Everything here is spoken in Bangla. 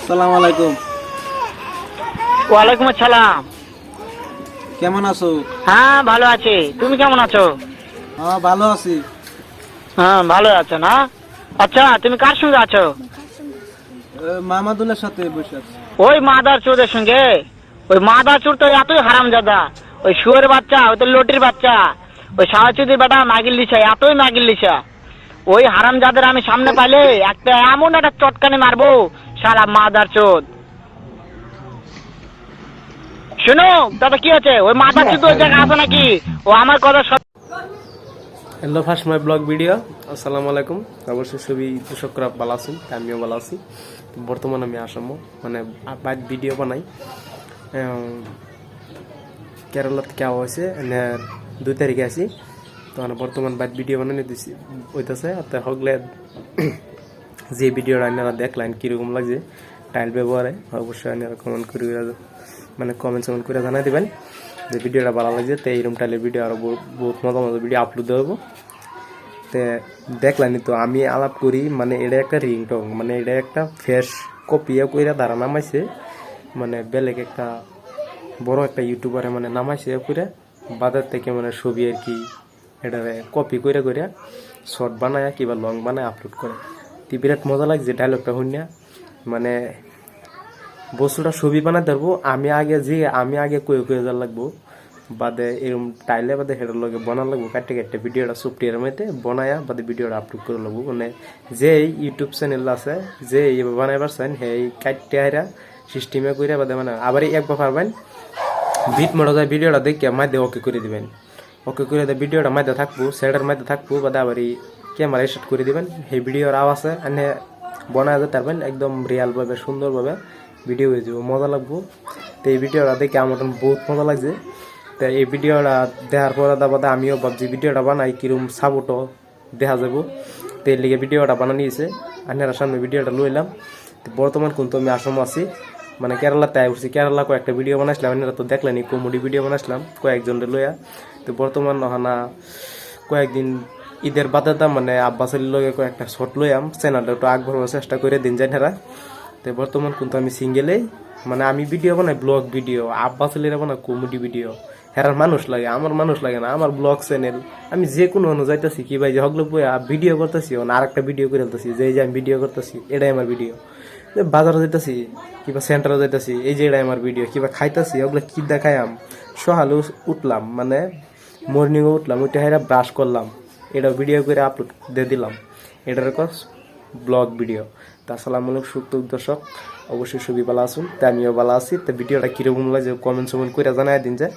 আসসালামু আলাইকুম। ওয়ালাইকুম আসসালাম। কেমন আছো? হ্যাঁ ভালো আছি। তুমি কেমন আছো? হ্যাঁ ভালো আছি। হ্যাঁ ভালো আছো না? আচ্ছা তুমি কার সঙ্গে আছো? মামাদুলের সাথে বসে আছি। ওই মাদার চোরের সঙ্গে? ওই মাদার চোর তো এতই হারাম জাদা ওই শুয়ের বাচ্চা ওই তো লটির বাচ্চা। ওই সাহাচুদির বেটা মাগিল লিসা এতই মাগিল লিসা ওই হারাম যাদের আমি সামনে পাইলে একটা এমন একটা চটকানি মারবো সারা মাদার চোদ। শুনো, দাদা, কি আছে ওই মাদার চোদ ওই জায়গায় আছে নাকি? ও আমার কথা সব hello first my blog video আসসালামু আলাইকুম। অবশ্যই দর্শকরা ভালো আমিও ভালো আছি। বর্তমানে আমি আসামো মানে বাইক ভিডিও বানাই। কেরালা থেকে আওয়া হয়েছে দুই তারিখে আছি। তো মানে বর্তমান বাইক ভিডিও বানানি দিছি তো হগলে যে ভিডিওটা আপনারা দেখলেন কীরকম লাগছে? টাইল ব্যবহারে, অবশ্যই আপনারা কমেন্ট করে মানে কমেন্ট সমেন্ট করে জানাই দিবেন যে ভিডিওটা ভালো লাগছে। তো এইরকম টাইলের ভিডিও আরও বহুত মজা মজা ভিডিও আপলোড দেবো তে দেখলানি তো আমি আলাপ করি মানে এটা একটা রিংটং মানে এটা একটা ফেস কপিয়া কইরা তারা নামাইছে। মানে বেলেগ একটা বড় একটা ইউটিউবারে মানে নামাইছে করে বাজার থেকে মানে ছবি আর কি এটারে কপি করে করে শর্ট বানায় কিংবা লং বানায় আপলোড করে। তি বিরাট মজা লাগছে ডায়লগটা শুনিয়া মানে বস্তুটা ছবি বানাতে ধরবো, আমি আগে যে, আমি আগে কয়ে কয়ে যাওয়ার লাগবো। বাদে এরকম টাইলে বাদে হেডার লগে বানার লাগবো, কাটতে কাটতে ভিডিওটা সফটওয়্যার মধ্যে বানায়া, বাদে ভিডিওটা আপলোড করে লাগবো। মানে যে ইউটিউব চ্যানেল আছে যে বানাই পারছেন সেই কাটতে আইরা সিস্টেমে করে বাদে মানে আবার একবার পারবেন। ভিট মোড়া যায় ভিডিওটা দেখে মাঝে ওকে করে দিবেন। ওকে করে ভিডিওটা মাঝে থাকব সেটার মাঝে থাকব, বাদে আবার এই ক্যামেরা সেট করে দিবেন। সেই ভিডিওর আওয়াজে এনে বানায় যেতে পারবেন একদম রিয়ালভাবে সুন্দরভাবে ভিডিও হয়ে যাব। মজা লাগবো। তো এই ভিডিওটা দেখে আমার বহুত মজা লাগছে। তো এই ভিডিওটা দেখার পরে তারপরে আমিও ভাবছি ভিডিওটা বানাই, কিরম সাপোর্টও দেখা যাব। তো এর লিগে ভিডিওটা বানানো নিয়েছে আনার সামনে ভিডিওটা লইলাম। তো বর্তমান কিন্তু আমি আসাম আছি। মানে কেরালাতে আই উঠছি কেরালা কয়েকটা ভিডিও বানাইছিলাম। এনারা তো দেখলেনি কমেডি ভিডিও বানাইছিলাম। কয়েকজনের লইয়া। তো বর্তমান হনা কয়েকদিন ঈদের বাদে দাম মানে আব্বাসের লগে কয়েকটা শট লইয়াম চ্যানেলটা একটু আগ চেষ্টা করে দিন যাই হেরা। তো বর্তমান কিন্তু আমি সিঙ্গেলেই মানে আমি ভিডিও বানাই ব্লগ ভিডিও আব্বাসেলের বানাই কমেডি ভিডিও হেরার মানুষ লাগে, আমার মানুষ লাগে না, আমার ব্লগ চ্যানেল আমি যে কোনো অনু যাইতেছি কি ভাই, যে হগলো ভিডিও করতেছি আর একটা ভিডিও করে ফেলতেছি, যে যে আমি ভিডিও করতেছি, এটাই আমার ভিডিও যে বাজারে যাইতেছি, কিংবা সেন্টারে যাইতেছি, এই যে এটাই আমার ভিডিও কিংবা খাইতেছি ওগুলো কী কি দেখাইম সকালে উঠলাম মানে মর্নিংয়ে উঠলাম, উঠে হাইরা ব্রাশ করলাম। এটা ভিডিও করে আপলোড দিয়ে দিলাম। এটার একটা ব্লগ ভিডিও তা আসসালামু সুক্ত দর্শক, অবশ্যই সবই ভালো আসুন তা আমিও ভালো আছি। তা ভিডিওটা কীরকম লাগে কমেন্ট সমেন্ট করে জানাই দিন যে।